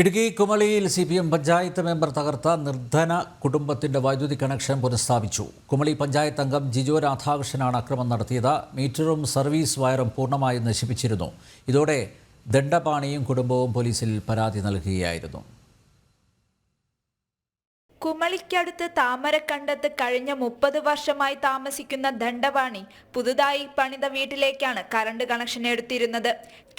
Idukki കുമളിയിൽ C P M panchayat member തകർത്ത നിർധന കുടുംബത്തിന്റെ വൈദ്യുതി കണക്ഷൻ പുനഃസ്ഥാപിച്ചു. കുമളി പഞ്ചായത്ത് അംഗം ജിജോ രാധാകൃഷ്ണനാണ് അക്രമം നടത്തിയത്. മീറ്ററും സർവീസ് വയറും പൂർണമായും നശിപ്പിച്ചിരുന്നു. ഇതോടെ ദണ്ഡപാണിയും കുടുംബവും പോലീസിൽ പരാതി നൽകുകയായിരുന്നു. കുമളിക്കടുത്ത് താമരക്കണ്ടത്ത് കഴിഞ്ഞ മുപ്പത് വർഷമായി താമസിക്കുന്ന ദണ്ഡവാണി പുതുതായി പണിത വീട്ടിലേക്കാണ് കറണ്ട് കണക്ഷൻ എടുത്തിരുന്നത്.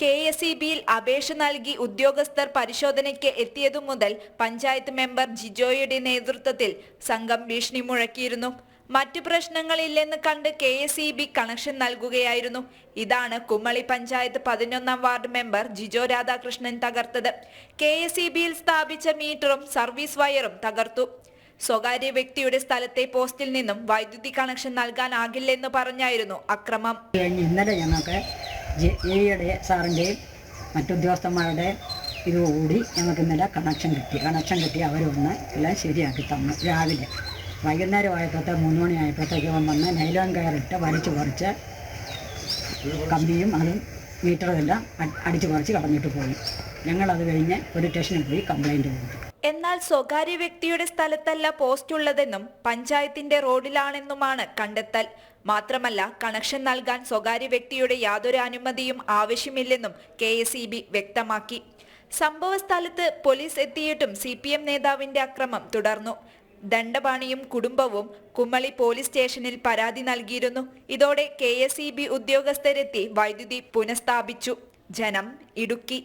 കെ എസ് ഇ ബിയിൽ അപേക്ഷ നൽകി ഉദ്യോഗസ്ഥർ പരിശോധനയ്ക്ക് എത്തിയതു മുതൽ പഞ്ചായത്ത് മെമ്പർ ജിജോയുടെ നേതൃത്വത്തിൽ സംഘം ഭീഷണി മുഴക്കിയിരുന്നു. മറ്റു പ്രശ്നങ്ങളില്ലെന്ന് കണ്ട് K S E B connection നൽകുകയായിരുന്നു. ഇതാണ് കുമ്മളി പഞ്ചായത്ത് പതിനൊന്നാം വാർഡ് മെമ്പർ ജിജോ രാധാകൃഷ്ണൻ തകർത്തത്. കെ എസ് ഇ ബിയിൽ സ്ഥാപിച്ച മീറ്ററും സർവീസ് വയറും തകർത്തു. സ്വകാര്യ വ്യക്തിയുടെ സ്ഥലത്തെ പോസ്റ്റിൽ നിന്നും വൈദ്യുതി കണക്ഷൻ നൽകാനാകില്ലെന്ന് പറഞ്ഞായിരുന്നു അക്രമം. ഇന്നലെ ഞങ്ങൾക്ക് ജെ- എയുടെ സാറിന്റെയും കൂടി ഇതുകൂടി ഞങ്ങൾക്ക് ഇന്നലെ കണക്ഷൻ കിട്ടി. കണക്ഷൻ കിട്ടി അവരൊന്ന് എല്ലാം ശരിയാക്കി തന്നു രാവിലെ. വൈകുന്നേരം ആയപ്പോഴത്തെ മൂന്ന് മണി ആയപ്പോഴത്തേക്ക് അവൻ വന്ന് നൈലോൺ കയറിട്ട് വലിച്ചു കുറച്ച് കമ്പിയും അതും മീറ്ററും അടിച്ചു കുറച്ച് കടന്നിട്ട് പോയി. ഞങ്ങളത് കഴിഞ്ഞ് ഒരു സ്റ്റേഷനിൽ പോയി കംപ്ലൈന്റ് കൊടുത്തു. എന്നാൽ സ്വകാര്യ വ്യക്തിയുടെ സ്ഥലത്തല്ല പോസ്റ്റ് ഉള്ളതെന്നും പഞ്ചായത്തിന്റെ റോഡിലാണെന്നുമാണ് കണ്ടെത്തൽ. മാത്രമല്ല കണക്ഷൻ നൽകാൻ സ്വകാര്യ വ്യക്തിയുടെ യാതൊരു അനുമതിയും ആവശ്യമില്ലെന്നും കെ വ്യക്തമാക്കി. സംഭവ സ്ഥലത്ത് പോലീസ് എത്തിയിട്ടും സി പി എം നേതാവിന്റെ അക്രമം തുടർന്നു. ദണ്ഡപാണിയും കുടുംബവും കുമ്മളി പോലീസ് സ്റ്റേഷനിൽ പരാതി നൽകിയിരുന്നു. ഇതോടെ കെ എസ് ഇ ബി ഉദ്യോഗസ്ഥരെത്തി വൈദ്യുതി പുനഃസ്ഥാപിച്ചു. ജനം ഇടുക്കി.